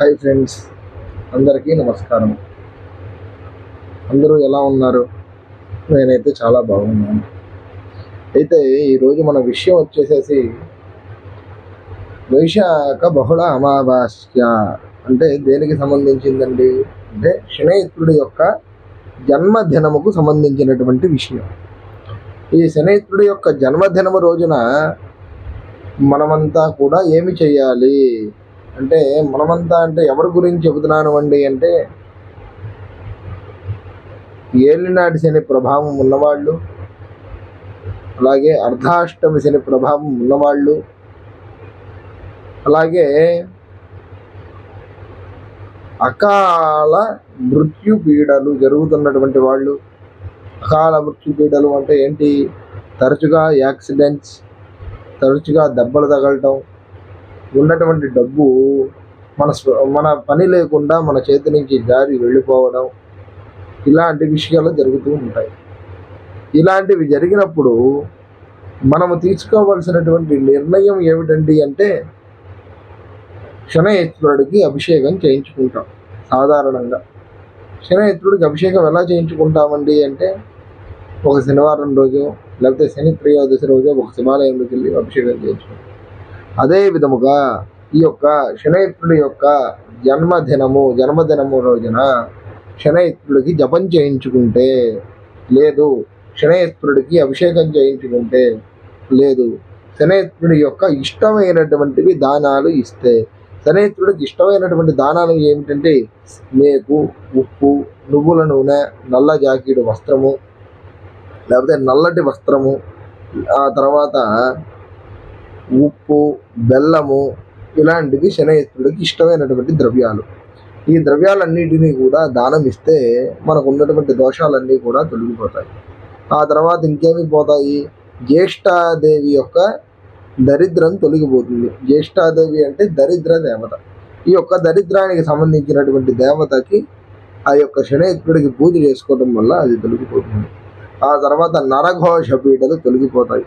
Hi friends అందరికీ నమస్కారం. అందరూ ఎలా ఉన్నారు? నేనైతే చాలా బాగున్నాను. అయితే ఈరోజు మన విషయం వచ్చేసేసి వైశాఖ బహుళ అమావాస్య. అంటే దేనికి సంబంధించిందండి? అంటే శనైత్రుడి యొక్క జన్మదినముకు సంబంధించినటువంటి విషయం. ఈ శనైత్రుడి యొక్క జన్మదినము రోజున మనమంతా కూడా ఏమి చేయాలి? అంటే మనమంతా అంటే ఎవరి గురించి చెబుతున్నాను అండి అంటే ఏలినాటి శని ప్రభావం ఉన్నవాళ్ళు అలాగే అర్ధాష్టమి శని ప్రభావం ఉన్నవాళ్ళు అలాగే అకాల మృత్యు పీడలు జరుగుతున్నటువంటి వాళ్ళు. అకాల మృత్యు పీడలు అంటే ఏంటి? తరచుగా యాక్సిడెంట్స్ తరచుగా దెబ్బలు తగలటం ఉన్నటువంటి డబ్బు మన స్వ- మన పని లేకుండా మన చేతి నుంచి జారి వెళ్ళిపోవడం ఇలాంటి విషయాలు జరుగుతూ ఉంటాయి. ఇలాంటివి జరిగినప్పుడు మనము తీసుకోవలసినటువంటి నిర్ణయం ఏమిటండి అంటే శనయత్రుడికి అభిషేకం చేయించుకుంటాం సాధారణంగా. శనయత్రుడికి అభిషేకం ఎలా చేయించుకుంటామండి అంటే ఒక శనివారం రోజు లేకపోతే శని త్రయోదశి రోజు ఒక శివాలయంలోకి వెళ్ళి అభిషేకం చేయించుకుంటాం. అదే విధముగా ఈ యొక్క శనైత్రుడి యొక్క జన్మదినము జన్మదినము రోజున శనైత్రుడికి జపం చేయించుకుంటే లేదు. శనైత్రుడికి అభిషేకం చేయించుకుంటే లేదు. శనైత్రుడి యొక్క ఇష్టమైనటువంటివి దానాలు ఇస్తే శనైత్రుడికి ఇష్టమైనటువంటి దానాలు ఏమిటంటే మేకు ఉప్పు నువ్వుల నూనె నల్ల జాకీడు వస్త్రము లేకపోతే నల్లటి వస్త్రము ఆ తర్వాత ఉప్పు బెల్లము ఇలాంటివి శనయత్రుడికి ఇష్టమైనటువంటి ద్రవ్యాలు. ఈ ద్రవ్యాలన్నిటినీ కూడా దానం ఇస్తే మనకు ఉన్నటువంటి దోషాలన్నీ కూడా తొలగిపోతాయి. ఆ తర్వాత ఇంకేమి పోతాయి? జ్యేష్ఠాదేవి యొక్క దరిద్రం తొలగిపోతుంది. జ్యేష్ఠాదేవి అంటే దరిద్ర దేవత. ఈ యొక్క దరిద్రానికి సంబంధించినటువంటి దేవతకి ఆ యొక్క శనయత్రుడికి పూజ చేసుకోవడం వల్ల అది తొలగిపోతుంది. ఆ తర్వాత నరఘోష పీటలు తొలగిపోతాయి.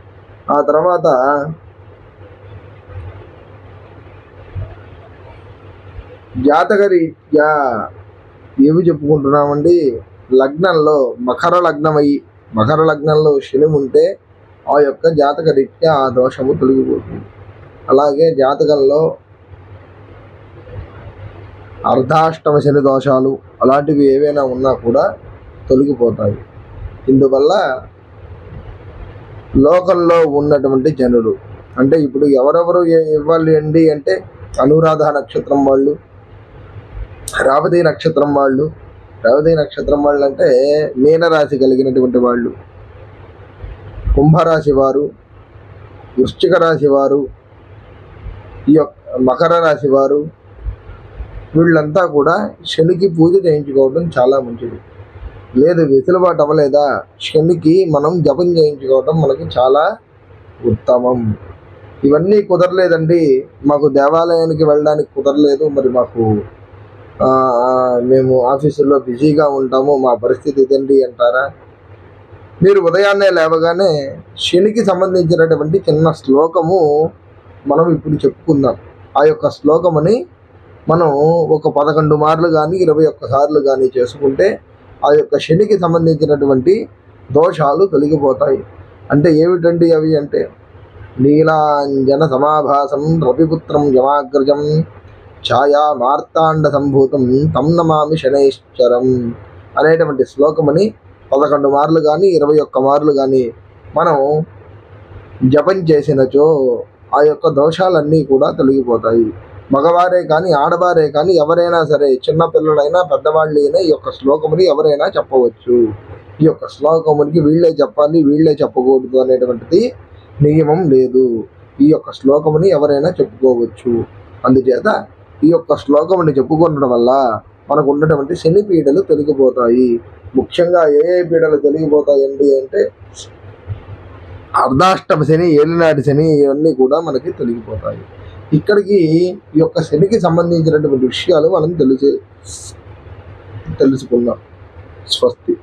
ఆ తర్వాత జాతకరీత్యా ఏమి చెప్పుకుంటున్నామండి? లగ్నంలో మకర లగ్నమై మకర లగ్నంలో శని ఉంటే ఆ యొక్క జాతక రీత్యా ఆ దోషము తొలగిపోతుంది. అలాగే జాతకంలో అర్ధాష్టమ శని దోషాలు అలాంటివి ఏవైనా ఉన్నా కూడా తొలగిపోతాయి. ఇందువల్ల లోకంలో ఉన్నటువంటి జనులు అంటే ఇప్పుడు ఎవరెవరు ఇవ్వాలి అండి అంటే అనురాధ నక్షత్రం వాళ్ళు రేవతి నక్షత్రం వాళ్ళు. రేవతి నక్షత్రం వాళ్ళు అంటే మీనరాశి కలిగినటువంటి వాళ్ళు. కుంభరాశి వారు వృశ్చిక రాశి వారు ఈ యొక్క మకర రాశి వారు వీళ్ళంతా కూడా శనికి పూజ చేయించుకోవడం చాలా మంచిది. లేదు వెసులుబాటు అవ్వలేదా? శనికి మనం జపం చేయించుకోవడం మనకి చాలా ఉత్తమం. ఇవన్నీ కుదరలేదండి. మాకు దేవాలయానికి వెళ్ళడానికి కుదరలేదు. మరి మాకు మేము ఆఫీసుల్లో బిజీగా ఉంటాము మా పరిస్థితి ఇదండి అంటారా? మీరు ఉదయాన్నే లేవగానే శనికి సంబంధించినటువంటి చిన్న శ్లోకము మనం ఇప్పుడు చెప్పుకుందాం. ఆ యొక్క శ్లోకమని మనం ఒక పదకొండు మార్లు కానీ ఇరవై ఒక్క సార్లు కానీ చేసుకుంటే ఆ యొక్క శనికి సంబంధించినటువంటి దోషాలు తొలగిపోతాయి. అంటే ఏమిటండి అవి అంటే? నీలాంజన సమాభాసం రవిపుత్రం యమాగ్రజం ఛాయా మార్తాండ సంభూతం తం నమామి శనైశ్చరం అనేటువంటి శ్లోకముని పదకొండు మార్లు కానీ ఇరవై ఒక్క మార్లు కానీ మనం జపం చేసినచో ఆ యొక్క దోషాలన్నీ కూడా తొలగిపోతాయి. మగవారే కానీ ఆడవారే కానీ ఎవరైనా సరే చిన్నపిల్లలైనా పెద్దవాళ్ళు పెద్దవాళ్ళైనా ఈ యొక్క శ్లోకముని ఎవరైనా చెప్పవచ్చు. ఈ యొక్క శ్లోకమునికి వీళ్ళే చెప్పాలి వీళ్ళే చెప్పకూడదు అనేటువంటిది నియమం లేదు. ఈ యొక్క శ్లోకముని ఎవరైనా చెప్పుకోవచ్చు. అందుచేత ఈ యొక్క శ్లోకముని చెప్పుకోవడం వల్ల మనకు ఉన్నటువంటి శని పీడలు తొలగిపోతాయి. ముఖ్యంగా ఏ ఏ పీడలు తొలగిపోతాయండి అంటే అర్ధాష్టమ శని ఏలినాటి శని ఇవన్నీ కూడా మనకి తొలగిపోతాయి. ఇక్కడికి ఈ యొక్క శనికి సంబంధించినటువంటి విషయాలు మనం తెలిసి తెలుసుకుందాం. స్వస్తి.